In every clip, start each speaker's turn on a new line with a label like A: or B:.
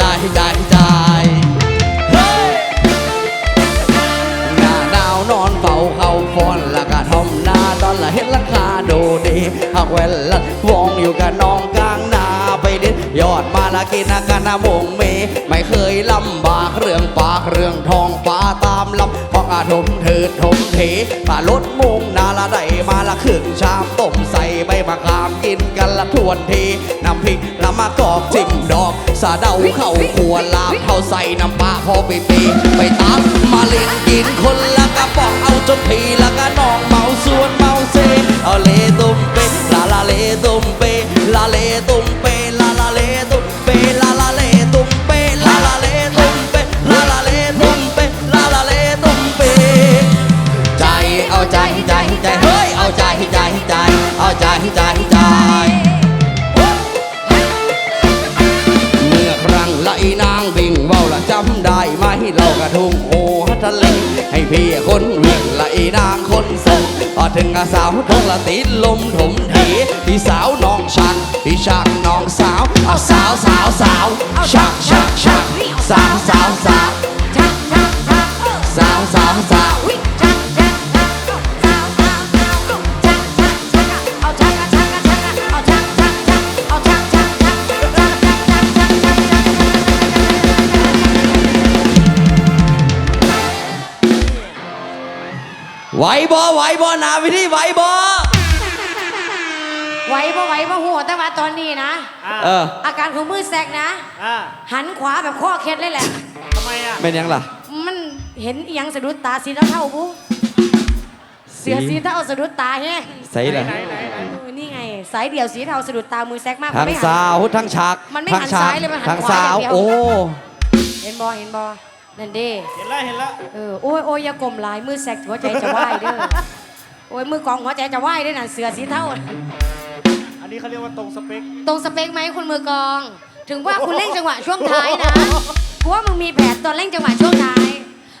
A: ได้ให้
B: ได้ให้ได้ยหน้าหนาวนอ
A: นเฝ้าเขา
B: ฟอ
A: นละก็ทำ
B: หนา
A: ตอนละ
B: เห็
A: นราคาโด
B: ดีหากเวลาวงอยู่กั
A: บน้องกลางนาไปเด็ดยอดมาละกินกันนะมงเม ไม่เคยลำบา
B: กเรื่องปลาเรื่องทองฟ้าตามลำพองอาถมเถิดทมเถปลาลดมงนาละได้มาละครึ่งชามต้มใส่ใบมะขามกินกันละทวนทีน้ำพริกละมากอกจิ้มดอก สาเดาเข้าครัวลาบเข้าใส่น้ำปลาพอไปปีไปตามมาเล่นกินคนละกระป๋องเอาจนพีละกะน้องเมาส่วนเมาเซเอาเลตุมเปลาลาเลตุมเปลาเล พี่คนวิ่งละอีนางคนส่งพอถึงอาสาวทงละติดลมถมถีพี่สาวน้องชักพี่ชักน้องสาวเอาสาวสาวสาวชักชักชัก นาวิธีไหวบ่
A: ไหวบ่ไหวบ่หัวแต่ว่าตอนนี้นะ
C: อ่า
B: เออ
A: อาการของมือแซกนะ
C: อ่า
A: หันขวาแบบข้อเคล็ดเลยแหละ
C: ทำไมอะ
B: เป็นยังล่ะ
A: มันเห็นอีหยังสะดุดตาสีเท่าๆบุเสือสีเท่าสะดุดตาแฮะ
B: ใส่ละ
C: ไหนไหนไหน
A: เออนี่ไง สายเดี่ยวสีเทาสะดุดตามือแซกมาก
B: ทั้ง
A: ไม่หัน
B: สาวทั้งฉาก
A: มันไม่
B: ทั้ง
A: หัน
B: ฉาก
A: ซ้ายเลยมันหัน
B: ทั้ง
A: ขวา
B: สาว
A: อย่างเดียว
B: โอ้
A: เห็นบอเห็นบอนั่นเด้
C: เห็นแล้วเห็นแล้ว
A: เออโอ้ยโอ้ยอย่ากลมหลายมือแซกหัวใจจะไหวเด้อ โอ้ยมือกองหัวใจจะไหวเด้อน่ะเสือสีเทา
C: อันนี้เขาเรียกว่าตรงสเปค
A: ตรงสเปคไหมคุณมือกอง ถึงว่าคุณเล่นจังหวะช่วงท้ายนะกูว่ามึงมีแผนตอนเล่นจังหวะช่วงท้าย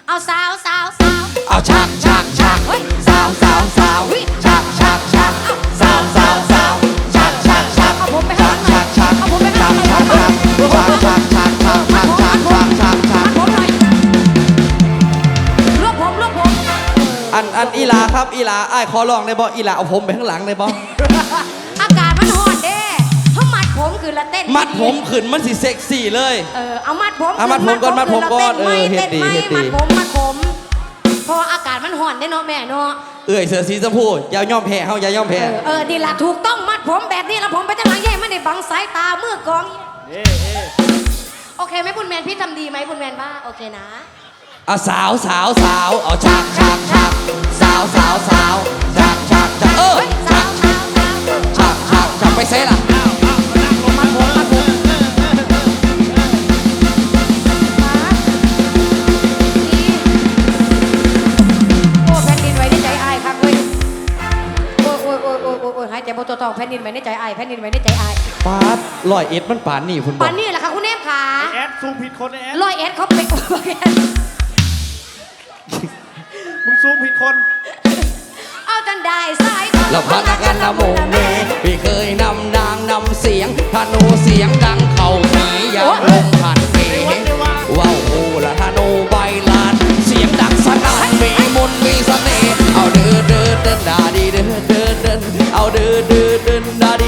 A: เอาสาวสาวสาว
B: เอาฉากฉากฉาก
A: เฮ้ย
B: สาวสาวสาวฉากฉากฉากสาวสา
A: ว
B: อันอันอีหลาครับอีหลาไอ้ายขอลองได้บ่อีหลาเอาผมไปข้างหลังได้บ่
A: อากาศมันร้อนเด้ถ้ามัดผมคือละเต้น
B: มัดผมขึ้นมันสิเซ็กซี่เลย
A: เออเอามัดผม
B: เอามัดผมก่อนมัดผมก่อนเออเฮ็ดดีเฮ็ดดี
A: มัดผมมัดผมเพราะว่าอากาศมันร้อนได้เนาะแม่เนาะ
B: เอ้ยเสือสีชมพูอย่ายอมแพ้เฮาอย่ายอม
A: เอ
B: แพ้
A: อเออดีละถูกต้องมัดผมแบบนี้แล้วผมไปจะมาแย่ไม่ได้บังสายตามือกอง
C: เอ๊ะเอ๊ะ
A: โอเคไหมบุญแมนพี่ทำดีไหมบุญแมนบ้าโอเคนะ
B: เอาสาวสาวสาวเอาฉากฉากฉากสาวสาวสาวฉากฉากฉากเออ
A: เฮ้ยสาวสาวสาว
B: ฉากฉากฉากไปเซ่ล่ะ
A: มัดผมมัดผมมาโอ้แผ่นดินไหวในใจอายครับเว้ยโอ้ยโอ้ยโอ้ยโอ้ยโอ้ยโอ้ยหายใจบ่ตัวตองแผ่นดินไหวในใจอายแผ่นดินไหวในใจอาย
B: ปาดลอยเอ็ดมันปานนี่คุณบอ
A: ปั
B: ก
A: นนี่แหละค่ะคุณเนมขา
C: แอดซูมผิดคนไอ้แอด
A: ร้อยเอ็ดเขาเป็น
C: มึงซูมผิดคน
A: เอาจนได้สาย
B: แล้วพนักงานนำโมเมพี่เคยนำนางนำเสียงธนูเสียงดังเข้าหียามลมผ่านเมว้าวโอ้ละธนูใบลาน เสียงดังสนั่นมีมนต์มีเสน่ห์เอาเดินเดินเดินดาดีเดินเดินเดินเอาเดินเดินเดินดา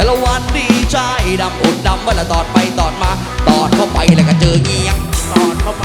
B: แต่ละวันดีใจดำอุดดำวันลาตอดไปตอดมา ตอดเข้าไปแล้วก็เจอเงี้ย
C: ตอดเข้า
B: ไป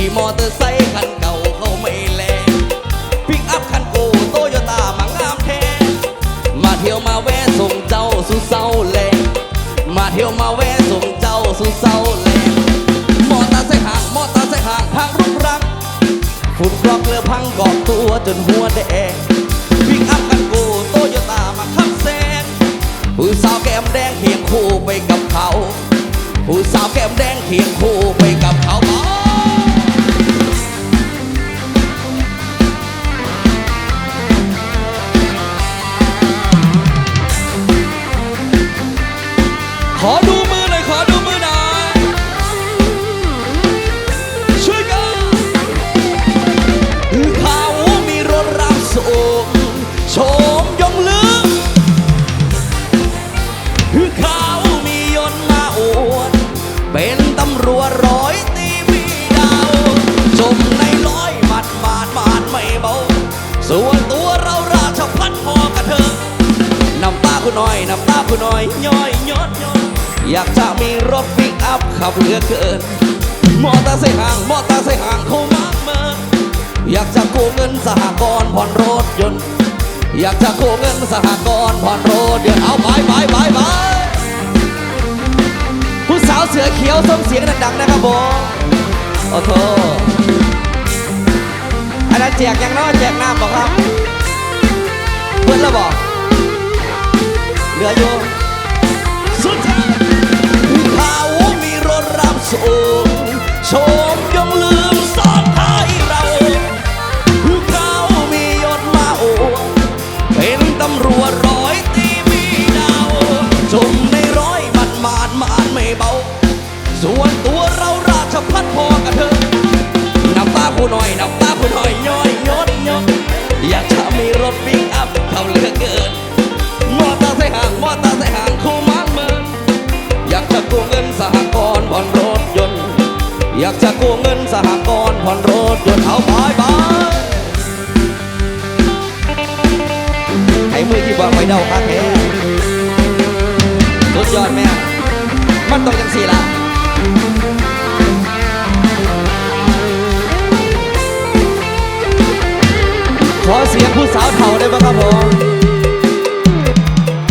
B: ขี่มอเตอร์ไซค์คันเก่าเขาไม่แลปิกอัพคันโกโตโยต้ามางามแท้มาเที่ยวมาแวะส่งเจ้าสู่เศร้าแลมาเที่ยวมาแวะส่งเจ้าสู่เศร้าแลมอเตอร์ไซค์ห่างมอเตอร์ไซค์ห่างทางรุกรักฝุ่นกรอกเลือพังเกาะตัวจนหัวแดงวิ่งอัพกันกูโตโยต้ามาขับแซงผู้สาวแก้มแดงเคียงคู่ไปกับเขาผู้สาวแก้มแดงเคียงคู่ไป น้ำตาคุณน้อยน้ำตาคุณน้อยย้อยยอดอยากจะมีรถปิกอัพขับเหลือเกิน มอเตอร์ไซค์ห่างมอเตอร์ไซค์ห่างเขามากมินอยากจะกู้เงินสหกรณ์ผ่อนรถยนต์ อยากจะกู้เงินสหกรณ์ผ่อนรถยนต์เอาไปไปไปไปผู้สาวเสือเขียวส่งเสียงดังๆนะครับผมโอ้โหอันนั้นแจกยังน้อยแจกน้ำบอกครับเพื่อนแล้วบอก เหลืออยู่สุดท้ายเขามีรถรับส่งโชม อยากจะกู้เงินสหกรณ์ผ่อนรถยนต์เอาไปไปให้มือที่บอกไว้เดาคักแท้สุดยอดแม่มันต้องจังสี่ละขอเสียงผู้สาวเท่าได้ไหมครับผม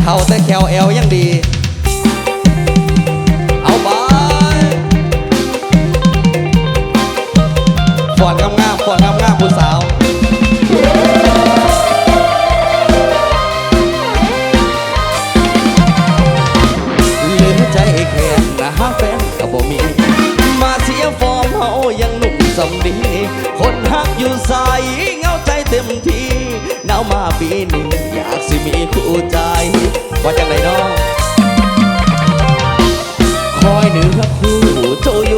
B: เท่าแต่แควเอลยังดี ฟอนงามๆฟอนงามๆผู้สาวเหลือใจแค่นะหาแฟนก็บ่มี มาเสียฟอร์มเฮายังหนุ่มสำดีคนฮักอยู่ใสเงาใจเต็มทีหนาวมาปีนี้อยากสิมีคู่ใจว่าจังไรน้องคอยเหนือคู่โจโย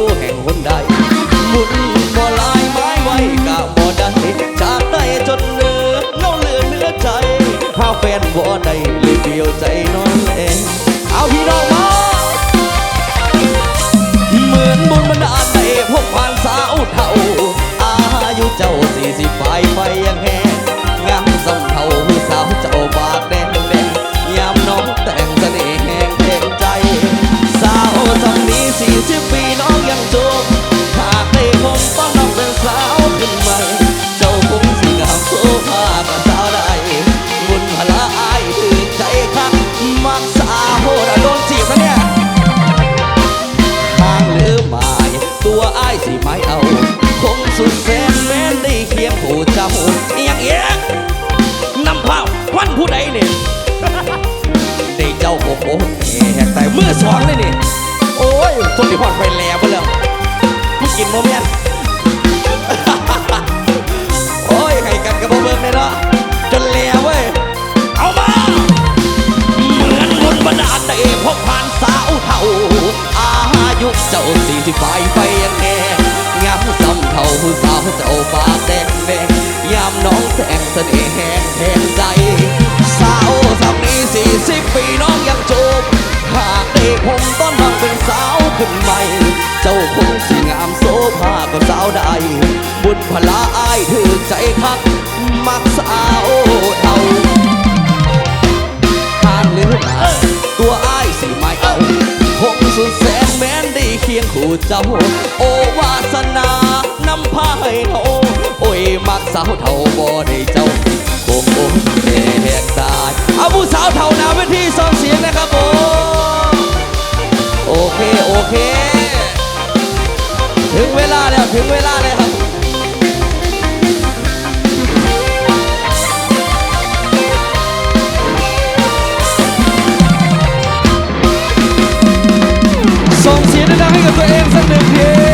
B: แฟนบ่ได้เลยเดียวใจ โหดโดนจีบนะเนี่ยทางหรือหมายตัวอ้ายสิไม่เอา คงสุดแสนแมนได้เคียงผู้เจ้าเอียงเอียน้ำเผาควันผู้ใดนี่ได้เจ้าโอ้แกแต่เมื่อสองเลยนี่ โอ้ยทนที่พอดไปแล้วไปแล้วมึงกินโมเมนต์โอ้ยให้กันกับโมเมนต์เลยเนาะจนแล้ว อายุเจ้าสี่สิบปไปยังแน่งามซ้ำเท่าผู้สาวเจ้าปาแดงแดงยามน้องแสงเสน่ห์แหงแทงใจ สาวสำนี้สี่สิบปีน้องยังจูบหากได้ผมต้อนน้องเป็นสาวขึ้นใหม่ เจ้าคงสิงามโซภาก็สาวใดบุญพลาอายถือใจคัก มักสาวเท่าทานหรือหนาตัวอ้ายสิไม่เอา สุดแสนแม้นได้เคียงคู่เจ้า โอวาสนานำพาให้เฮาโอ้ย มักสาวเท่าบ่ได้เจ้าโอ้โหแหกตายเอาผู้สาวเท่านาเวทีสองเสียงนะครับผมโอเค โอเค ถึงเวลาแล้ว ถึงเวลาแล้ว Hände nach hinten, zur Ebene, yeah!